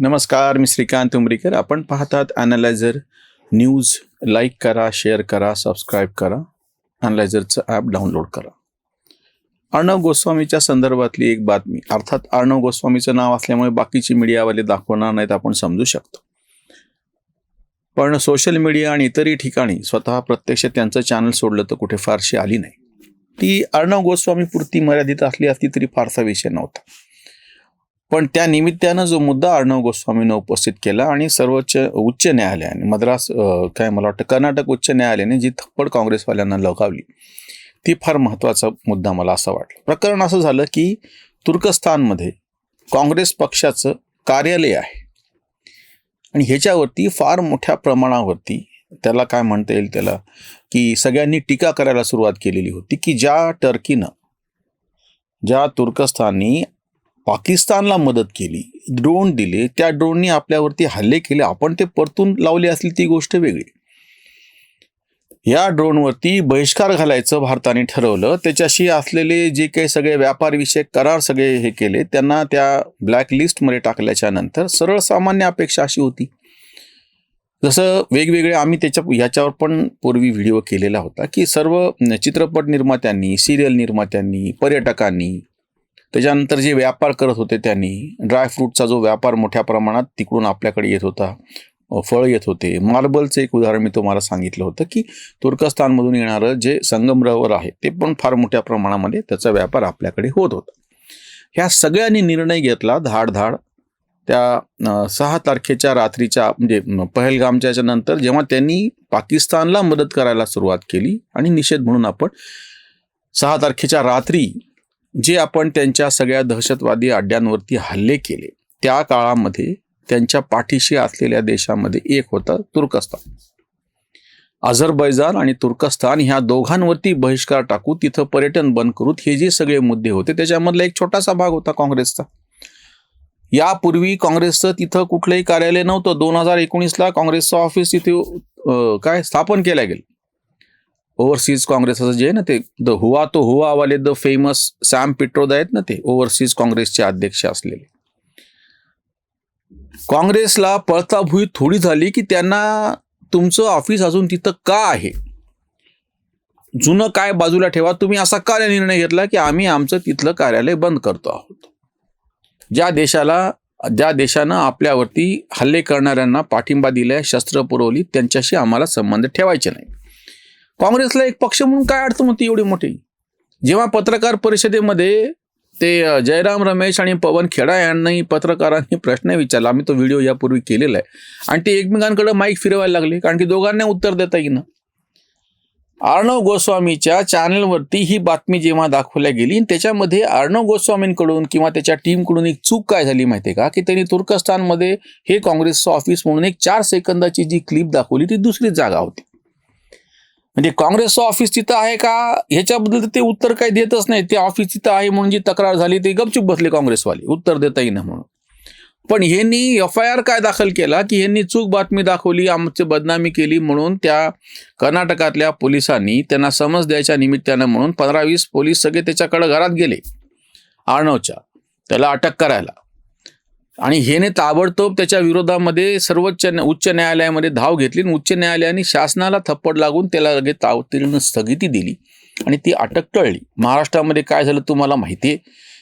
नमस्कार मी श्रीकांत उमरीकर. आपण पाहतात ॲनालायझर न्यूज लाईक करा शेअर करा सबस्क्राईब करा. ॲनालायझरचं ॲप डाउनलोड करा. अर्णव गोस्वामीच्या संदर्भातली एक बातमी. अर्थात अर्णव गोस्वामीचं नाव असल्यामुळे बाकीची मीडियावाले दाखवणार नाहीत आपण समजू शकतो. पण सोशल मीडिया आणि इतरही ठिकाणी स्वतः प्रत्यक्ष त्यांचं चॅनल सोडलं तर कुठे फारशी आली नाही. ती अर्णव गोस्वामी पुरती मर्यादित असली असती तरी फारसा विषय नव्हता. पण त्या निमित्तानं जो मुद्दा अर्णव गोस्वामीनं उपस्थित केला आणि सर्वोच्च उच्च न्यायालयाने मद्रास काय मला वाटतं कर्नाटक उच्च न्यायालयाने जी थप्पड काँग्रेसवाल्यांना लगावली ती फार महत्त्वाचा मुद्दा मला असं वाटला. प्रकरण असं झालं की तुर्कस्तानमध्ये काँग्रेस पक्षाचं कार्यालय आहे. आणि ह्याच्यावरती फार मोठ्या प्रमाणावरती त्याला काय म्हणता येईल त्याला की सगळ्यांनी टीका करायला सुरुवात केलेली होती की ज्या टर्कीनं ज्या तुर्कस्ताननी पाकिस्तानला मदत केली ड्रोन दिले त्या ड्रोननी आपल्यावरती हल्ले केले आपण ते परतून लावले असली ती गोष्ट वेगळी. या ड्रोनवरती बहिष्कार घालायचं भारताने ठरवलं. त्याच्याशी असलेले जे काही सगळे व्यापारविषयक करार सगळे हे केले त्यांना त्या ब्लॅक लिस्टमध्ये टाकल्याच्या नंतर सरळ सामान्य अपेक्षा अशी होती. जसं वेगवेगळे आम्ही त्याच्या ह्याच्यावर पण पूर्वी व्हिडिओ केलेला होता की सर्व चित्रपट निर्मात्यांनी सिरियल निर्मात्यांनी पर्यटकांनी त्याच्यानंतर जे व्यापार करत होते त्यांनी ड्रायफ्रूटचा जो व्यापार मोठ्या प्रमाणात तिकडून आपल्याकडे येत होता फळ येत होते. मार्बलचं एक उदाहरण मी तुम्हाला सांगितलं होतं की तुर्कस्तानमधून येणारं जे संगमरवर आहे ते पण फार मोठ्या प्रमाणामध्ये त्याचा व्यापार आपल्याकडे होत होता. ह्या सगळ्यांनी निर्णय घेतला धाड धाड त्या सहा तारखेच्या रात्रीच्या म्हणजे पहलगामच्या नंतर जेव्हा त्यांनी पाकिस्तानला मदत करायला सुरुवात केली आणि निषेध म्हणून आपण सहा तारखेच्या रात्री जे आपण त्यांच्या सगळ्या दहशतवादी अड्ड्यांवरती हल्ले केले त्या काळामध्ये त्यांच्या पाठीशी असलेल्या देशामध्ये एक होतं तुर्कस्तान. अझरबैजान आणि तुर्कस्तान ह्या दोघांवरती बहिष्कार टाकू तिथं पर्यटन बंद करू हे जे सगळे मुद्दे होते त्याच्यामधला एक छोटासा भाग होता काँग्रेसचा. यापूर्वी काँग्रेसचं तिथं कुठलंही कार्यालय नव्हतं. दोन हजार एकोणीसला काँग्रेसचं ऑफिस तिथे काय स्थापन केलं गेलं. ओव्हरसीज काँग्रेसचं जे आहे ना ते द हुआ तो हुआ वाले द फेमस सॅम पिट्रोद आहेत ना ते ओव्हरसीज काँग्रेसचे अध्यक्ष असलेले. काँग्रेसला पळताभुई थोडी झाली की त्यांना तुमचं ऑफिस अजून तिथं का आहे? जुनं काय बाजूला ठेवा तुम्ही असा का निर्णय घेतला की आम्ही आमचं तिथलं कार्यालय बंद करतो आहोत? ज्या देशाला ज्या देशानं आपल्यावरती हल्ले करणाऱ्यांना पाठिंबा दिलाय शस्त्र पुरवली त्यांच्याशी आम्हाला संबंध ठेवायचे नाही. काँग्रेसला एक पक्ष म्हणून काय अडचण होती एवढी मोठी? जेव्हा पत्रकार परिषदेमध्ये ते जयराम रमेश आणि पवन खेडा यांनाही पत्रकारांनी प्रश्न विचारला. आम्ही तो व्हिडिओ यापूर्वी केलेला आहे. आणि ते एकमेकांकडे माईक फिरवायला लागले कारण की दोघांना उत्तर देता येईना. अर्णव गोस्वामीच्या चॅनलवरती ही बातमी जेव्हा दाखवल्या गेली आणि त्याच्यामध्ये अर्णव गोस्वामींकडून किंवा त्याच्या टीमकडून एक चूक काय झाली माहिती आहे का? की त्यांनी तुर्कस्तानमध्ये हे काँग्रेसचं ऑफिस म्हणून एक चार सेकंदाची जी क्लिप दाखवली ती दुसरी जागा होती. म्हणजे काँग्रेसचं ऑफिस तिथं आहे का? ह्याच्याबद्दल तर ते उत्तर काही देतच नाही. ते ऑफिस तिथं आहे म्हणून जी तक्रार झाली ते गपचूप बसले काँग्रेसवाले. उत्तर देता येईना म्हणून. पण ह्यांनी एफ आय आर काय दाखल केला की ह्यांनी चूक बातमी दाखवली आमची बदनामी केली म्हणून त्या कर्नाटकातल्या पोलिसांनी त्यांना समज द्यायच्या निमित्तानं म्हणून पंधरा वीस पोलीस सगळे त्याच्याकडे घरात गेले आर्णवच्या. त्याला अटक करायला. आणि हेने ताबडतोब त्याच्या विरोधामध्ये सर्वोच्च उच्च न्यायालयामध्ये धाव घेतली आणि उच्च न्यायालयाने शासनाला थप्पड लागून त्याला लगेच तावतीर्ण स्थगिती दिली आणि ती अटक टळली. महाराष्ट्रामध्ये काय झालं तुम्हाला माहिती आहे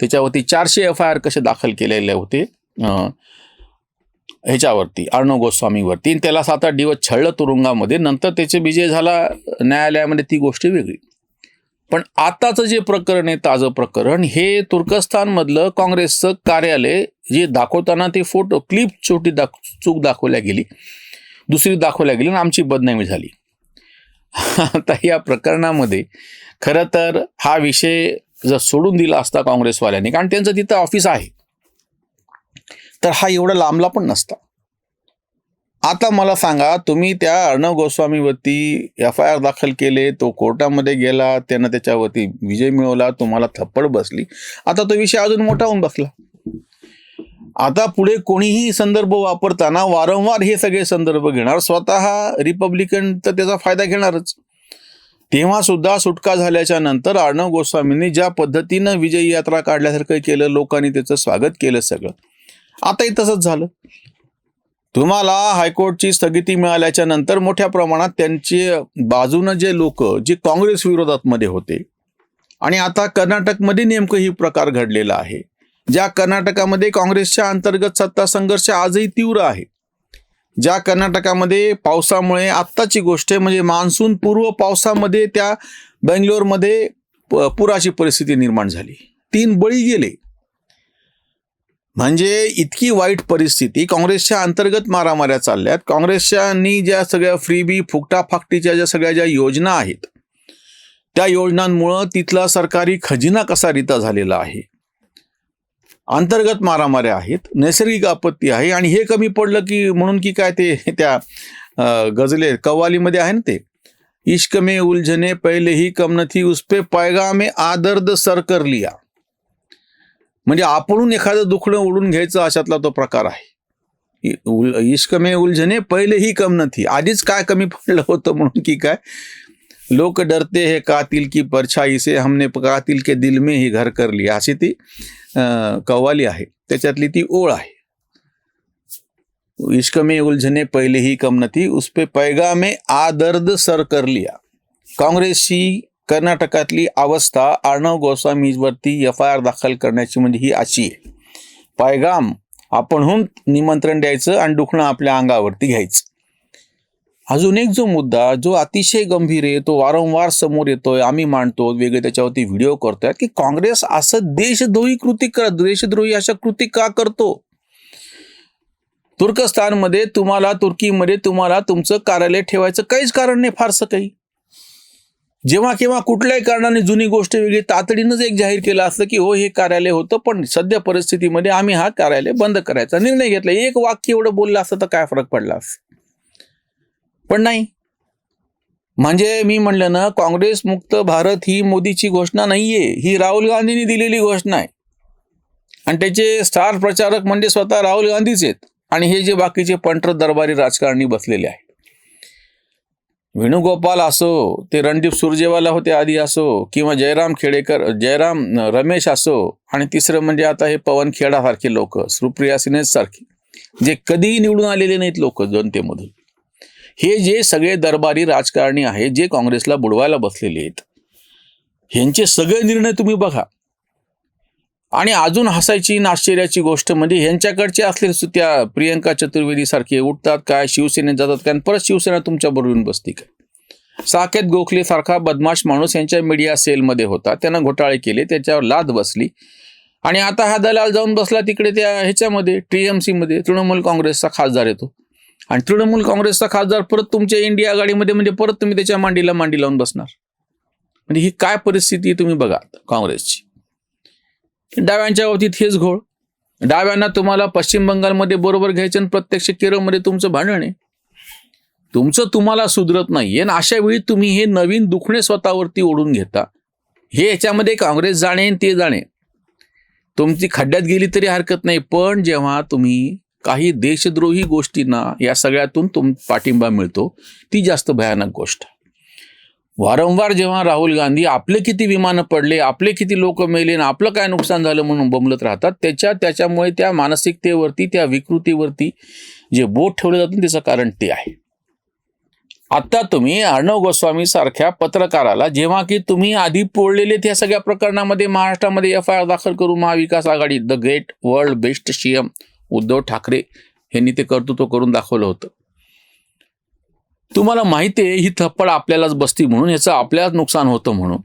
त्याच्यावरती चारशे एफ आय आर कसे दाखल केलेले होते? ह्याच्यावरती अर्णव गोस्वामीवरती. आणि त्याला सात आठ दिवस छळलं तुरुंगामध्ये. नंतर त्याचे विजय झाला न्यायालयामध्ये ती गोष्ट वेगळी. पण आताचं जे प्रकरण आहे ताजं प्रकरण हे तुर्कस्तानमधलं काँग्रेसचं कार्यालय जे दाखवताना ते फोटो क्लिप छोटी दाख चूक दाखवल्या गेली. दुसरी दाखवल्या गेली आणि आमची बदनामी झाली. आता या प्रकरणामध्ये खरं तर हा विषय जर सोडून दिला असता काँग्रेसवाल्यांनी कारण त्यांचं तिथं ऑफिस आहे. तर हा एवढा लांबला पण नसता. आता मला सांगा तुम्ही त्या अर्णव गोस्वामीवरती एफ आय आर दाखल केले तो कोर्टामध्ये गेला त्यानं त्याच्यावरती विजय मिळवला तुम्हाला थप्पड बसली. आता तो विषय अजून मोठा होऊन बसला. आता पुढे कोणीही संदर्भ वापरताना वारंवार हे सगळे संदर्भ घेणार स्वतः रिपब्लिकन तर त्याचा फायदा घेणारच. तेव्हा सुद्धा सुटका झाल्याच्यानंतर अर्णव गोस्वामींनी ज्या पद्धतीनं विजयी यात्रा काढल्यासारखं केलं लोकांनी त्याचं स्वागत केलं सगळं. आताही तसंच झालं. तुम्हाला हायकोर्टची स्थगिती मिळाल्याच्या नंतर मोठ्या प्रमाणात त्यांचे बाजूनं जे लोक जे काँग्रेस विरोधात मध्ये होते. आणि आता कर्नाटकमध्ये नेमकं ही प्रकार घडलेला आहे. ज्या कर्नाटकामध्ये काँग्रेसच्या अंतर्गत सत्ता संघर्ष आजही तीव्र आहे. ज्या कर्नाटकामध्ये पावसामुळे आत्ताची गोष्ट आहे म्हणजे मान्सून पूर्व पावसामध्ये त्या बेंगलोरमध्ये प- पुराची परिस्थिती निर्माण झाली. तीन बळी गेले. म्हणजे इतकी वाईट परिस्थिती काँग्रेसच्या अंतर्गत मारामाऱ्या चालल्यात. काँग्रेसच्यानी ज्या सगळ्या फ्रीबी फुकटा फाकटीच्या ज्या सगळ्या ज्या योजना आहेत त्या योजनांमुळं तिथला सरकारी खजिना कसा रिता झालेला आहे? अंतर्गत मारामाऱ्या आहेत नैसर्गिक आपत्ती आहे आणि हे कमी पडलं की म्हणून की काय ते त्या गजले कव्वालीमध्ये आहे ना ते? इश्क में उलझने पहिले ही कमनथी उसपे थी आदर्द सर कर लिया. म्हणजे आपणून एखादं दुखणं ओढून घ्यायचं अशातला तो प्रकार आहे. उल- इश्क उलझने पहिले ही कम नथी आधीच काय कमी पडलं होतं म्हणून की काय? लोक डरते हे कातिल की परछाई से हमने कातिल के दिल में ही घर कर लिया. अशी ती अं, कव्वाली आहे. त्याच्यातली ती ओळ आहे. इश्क में उलझने पहले ही कम न थी. उस पे आ दर्द सर कर लिया. काँग्रेसची कर्नाटकातली अवस्था अर्णव गोस्वामीवरती एफ आय आर दाखल करण्याची म्हणजे ही अशी आहे. पायगाम आपणहून निमंत्रण द्यायचं आणि दुखणं आपल्या अंगावरती घ्यायचं. अजून एक जो मुद्दा जो अतिशय गंभीर आहे तो वारंवार समोर येतोय आम्ही मांडतो वेगळे त्याच्यावरती व्हिडिओ करतोय की काँग्रेस असं देशद्रोही कृती करत देशद्रोही अशा कृती का करतो? तुर्कस्तानमध्ये तुम्हाला तुर्कीमध्ये तुम्हाला तुमचं कार्यालय ठेवायचं काहीच कारण नाही फारसं काही. जेव्हा केव्हा कुठल्याही कारणाने जुनी गोष्ट वेगळी तातडीनंच एक जाहीर केलं असतं की हो हे कार्यालय होतं पण सध्या परिस्थितीमध्ये आम्ही हा कार्यालय बंद करायचा निर्णय घेतला. एक वाक्य एवढं बोललं असतं तर काय फरक पडला असत पण नाही. म्हणजे मी म्हणलं ना काँग्रेस मुक्त भारत ही मोदीची घोषणा नाहीये. ही राहुल गांधींनी दिलेली घोषणा आहे. आणि त्याचे स्टार प्रचारक म्हणजे स्वतः राहुल गांधीच आहेत. आणि हे जे बाकीचे पंटर दरबारी राजकारणी बसलेले आहे वेणुगोपाल असो ते रणदीप सुरजेवाला होते आधी असो किंवा जयराम खेडेकर जयराम रमेश असो आणि तिसरं म्हणजे आता हे पवन खेडासारखे लोक सुप्रिया सिनेस सारखे जे कधीही निवडून आलेले नाहीत लोक जनतेमधून. हे जे सगळे दरबारी राजकारणी आहेत जे काँग्रेसला बुडवायला बसलेले आहेत ह्यांचे सगळे निर्णय तुम्ही बघा. आणि अजून हसायची आश्चर्याची गोष्ट म्हणजे ह्यांच्याकडचे असलेले सु- त्या प्रियंका चतुर्वेदी सारखे उठतात काय शिवसेनेत जातात काय परत शिवसेना तुमच्या बरोबर येऊन बसती काय? साकेत गोखले सारखा बदमाश माणूस यांच्या मीडिया सेलमध्ये होता. त्यांना घोटाळे केले त्याच्यावर लाद बसली. आणि आता हा दलाल जाऊन बसला तिकडे त्या ह्याच्यामध्ये टी एम सीमध्ये तृणमूल काँग्रेसचा खासदार येतो. आणि तृणमूल काँग्रेसचा खासदार परत तुमच्या इंडिया आघाडीमध्ये म्हणजे परत तुम्ही त्याच्या मांडीला मांडी लावून बसणार. म्हणजे ही काय परिस्थिती तुम्ही बघा काँग्रेसची. डाव्यांच्या बाबतीत हेच घोळ. डाव्यांना तुम्हाला पश्चिम बंगालमध्ये बरोबर घ्यायचं आणि प्रत्यक्ष केरळमध्ये तुमचं भांडण आहे. तुमचं तुम्हाला सुधरत नाही. आणि अशा वेळी तुम्ही हे नवीन दुखणे स्वतःवरती ओढून घेता. हे याच्यामध्ये काँग्रेस जाणे आणि ते जाणे. तुमची खड्ड्यात गेली तरी हरकत नाही. पण जेव्हा तुम्ही काही देशद्रोही गोष्टींना या सगळ्यातून तुम पाठिंबा मिळतो ती जास्त भयानक गोष्ट. आहे. वारंवार जेव्हा राहुल गांधी आपले किती विमानं पडले आपले किती लोक मेले आणि आपलं काय नुकसान झालं म्हणून बमलत राहतात त्याच्या त्याच्यामुळे त्या मानसिकतेवरती त्या विकृतीवरती जे बोट ठेवलं जातं त्याचं कारण ते आहे. आत्ता तुम्ही अर्णव गोस्वामी सारख्या पत्रकाराला जेव्हा की तुम्ही आधी पोळलेले त्या सगळ्या प्रकरणामध्ये महाराष्ट्रामध्ये एफ आय आर दाखल करून Mahavikas Aghadi the great world best CM Uddhav Thackeray यांनी ते कर्तृत्व करून दाखवलं होतं. तुम्हाला माहिती आहे ही थप्पड आपल्यालाच बसती म्हणून याचं आपल्यालाच नुकसान होतं म्हणून.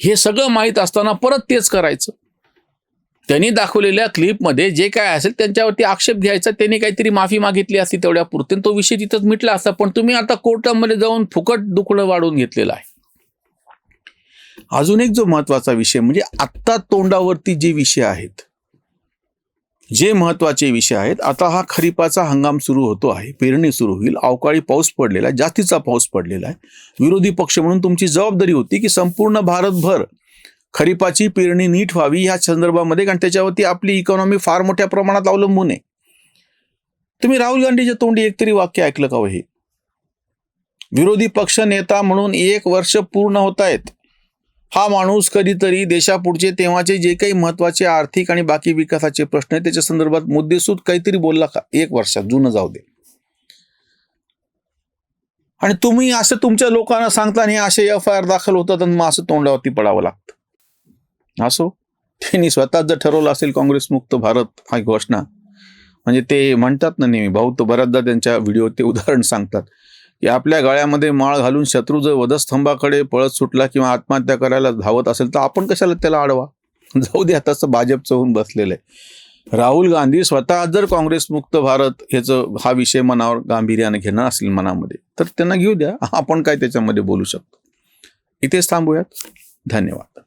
हे सगळं माहीत असताना परत तेच करायचं. त्यांनी दाखवलेल्या क्लिपमध्ये जे काय असेल त्यांच्यावरती आक्षेप घ्यायचा त्यांनी काहीतरी माफी मागितली असती तेवढ्या पुरते तो विषय तिथंच मिटला असता पण तुम्ही आता कोर्टामध्ये जाऊन फुकट दुखणं वाढवून घेतलेलं आहे. अजून एक जो महत्त्वाचा विषय म्हणजे आत्ता तोंडावरती जे विषय आहेत जे महत्त्वाचे विषय आहेत आता हा खरीपाचा हंगाम सुरू होतो आहे पेरणी सुरू होईल अवकाळी पाऊस पडलेला आहे जास्तीचा पाऊस पडलेला आहे. विरोधी पक्ष म्हणून तुमची जबाबदारी होती की संपूर्ण भारतभर खरीपाची पेरणी नीट व्हावी ह्या संदर्भामध्ये कारण त्याच्यावरती आपली इकॉनॉमी फार मोठ्या प्रमाणात अवलंबून आहे. तुम्ही राहुल गांधीच्या तोंडी एकतरी वाक्य ऐकलं का हो हे? विरोधी पक्ष नेता म्हणून एक वर्ष पूर्ण होत आहेत. हा माणूस कधीतरी देशापुढचे तेव्हाचे जे काही महत्त्वाचे आर्थिक आणि बाकी विकासाचे प्रश्न आहेत त्याच्या संदर्भात मुद्देसूद काहीतरी बोलला का? एक वर्षात जुनं जाऊ दे. आणि तुम्ही असं तुमच्या लोकांना सांगता आणि असे एफ आय आर दाखल होतात आणि मग असं तोंडावरती पडावं लागतं. असो. त्यांनी स्वतःच जर ठरवलं असेल काँग्रेस मुक्त भारत हा घोषणा. म्हणजे ते म्हणतात ना नेहमी भाऊ तो बऱ्याचदा त्यांच्या व्हिडिओ ते उदाहरण सांगतात. की आपल्या गळ्यामध्ये माळ घालून शत्रू जर वधस्तंभाकडे पळत सुटला किंवा आत्महत्या करायला धावत असेल तर आपण कशाला त्याला अडवा जाऊ दे तसं भाजपचं होऊन बसलेलं आहे. राहुल गांधी स्वतः जर काँग्रेस मुक्त भारत ह्याचं हा विषय मनावर गांभीर्याने घेणं असेल मनामध्ये तर त्यांना घेऊ द्या. आपण काय त्याच्यामध्ये बोलू शकतो. इथेच थांबूयात. धन्यवाद.